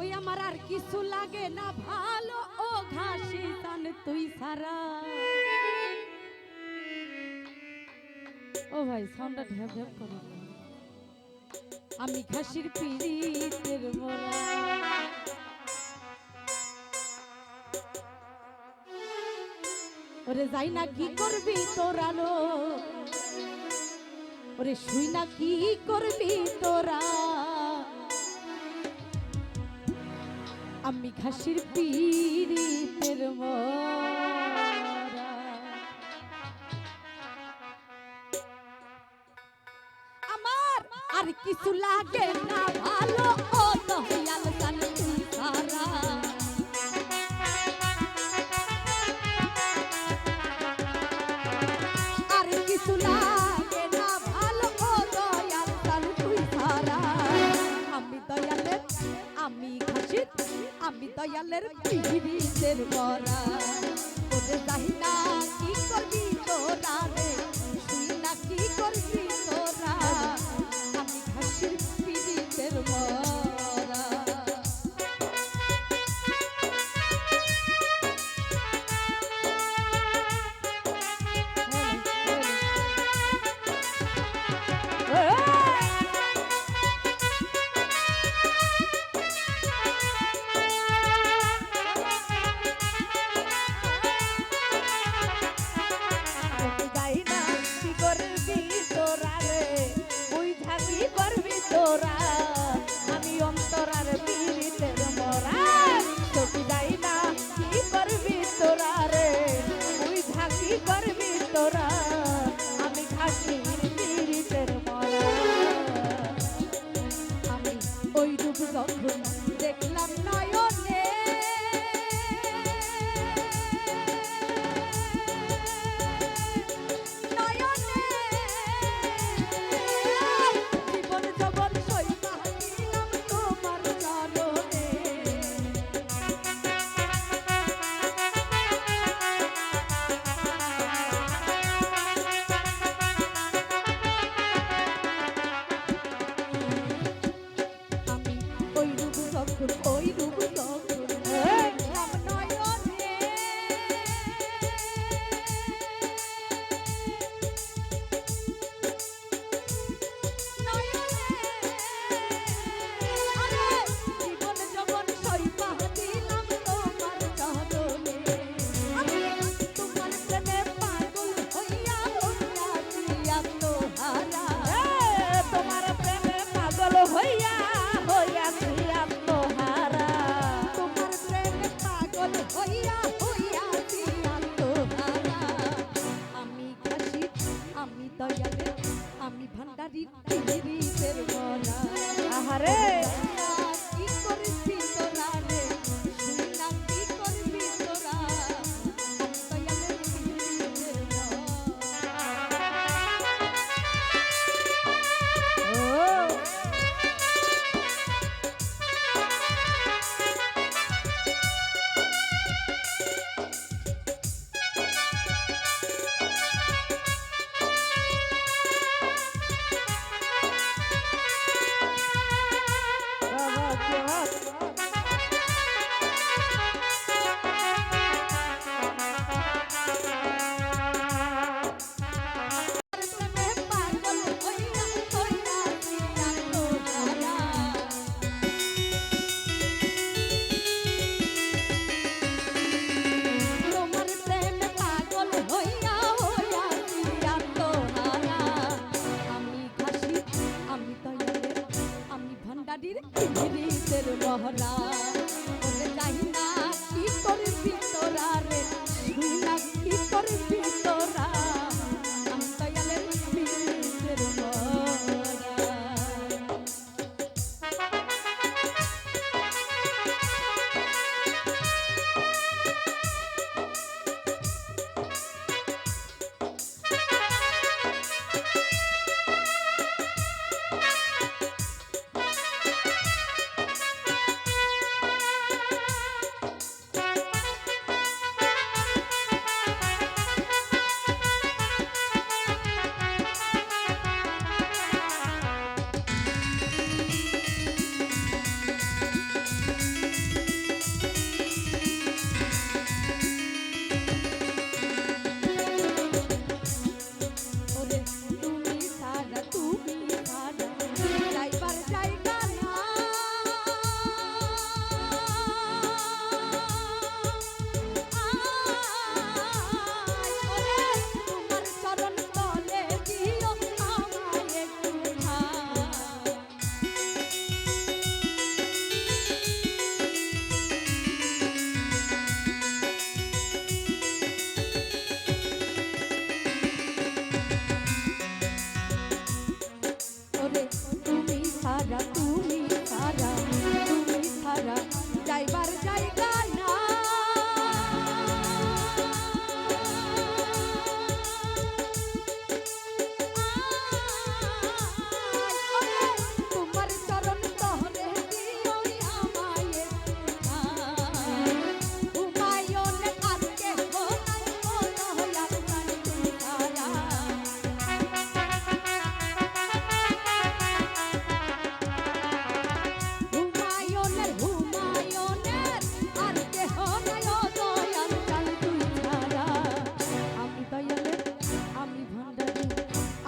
ওই আমার আর কিছু লাগে না, ভালো ও ঘাসি তান তুই সারা। ও ভাই সাউন্ডটা ঢেপ ঢেপ করে। আমি ঘাসির পিড়িতের মোরা ওরে যাই না কি করবি তোরা লো ওরে শুই না কি করবি তোরা আমি খাসির পীড়িতের আমার আর কিছু লাগে না ভালো ও দহিয়াল দয়ালের পৃথিবীতে পরা ওদের চাহিদা কি করবি তোরা রে?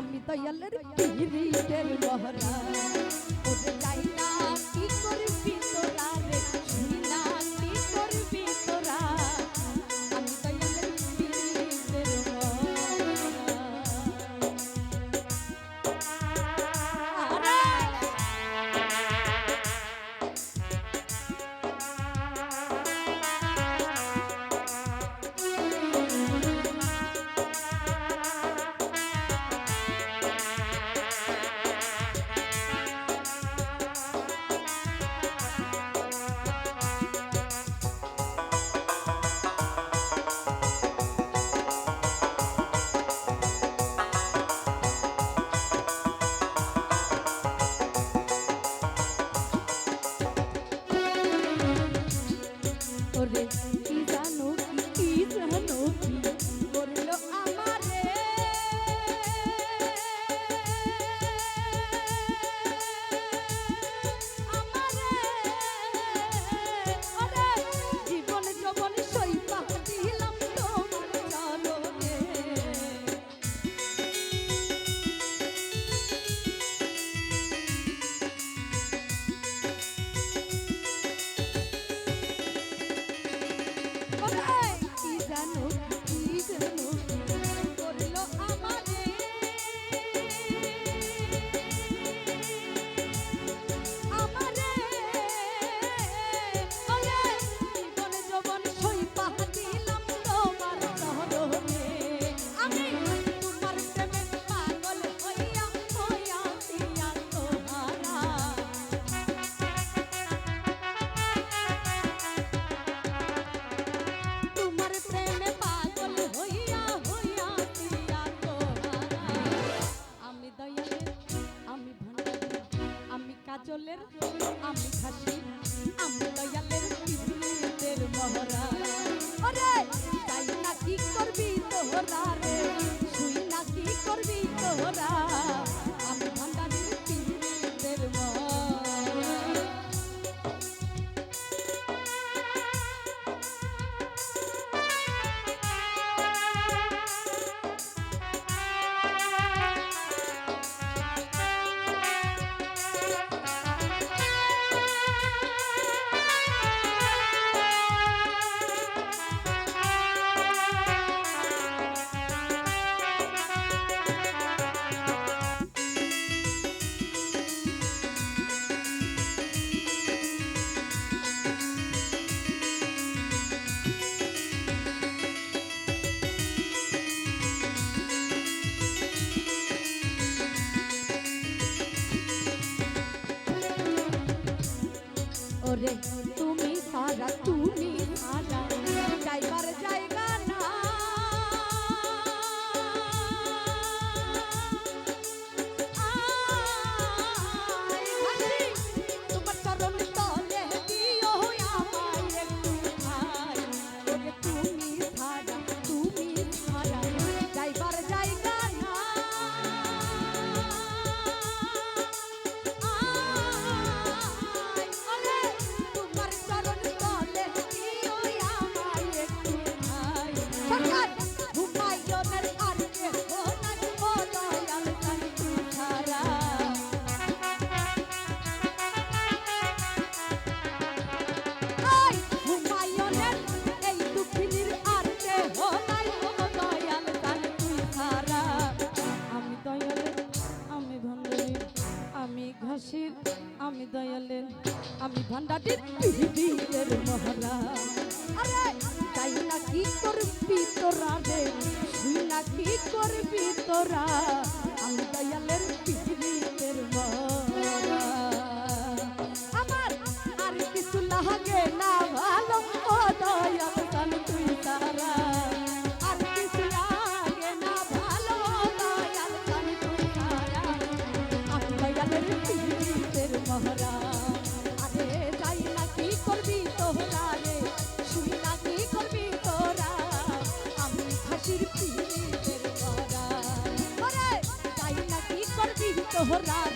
আমি দয়ালের পীরিতের মহরা ওরে যাই দয়ালের আমি খাসি আমি দয়ালের পৃথিবীদের মহরা ওরে তাই না কি করবি তোহরার day. আমি ভান্ডাটি পিহিটির মহলা আরে! তাই না কি করবি তোরা রে? তুই না কি করবি প্রহরা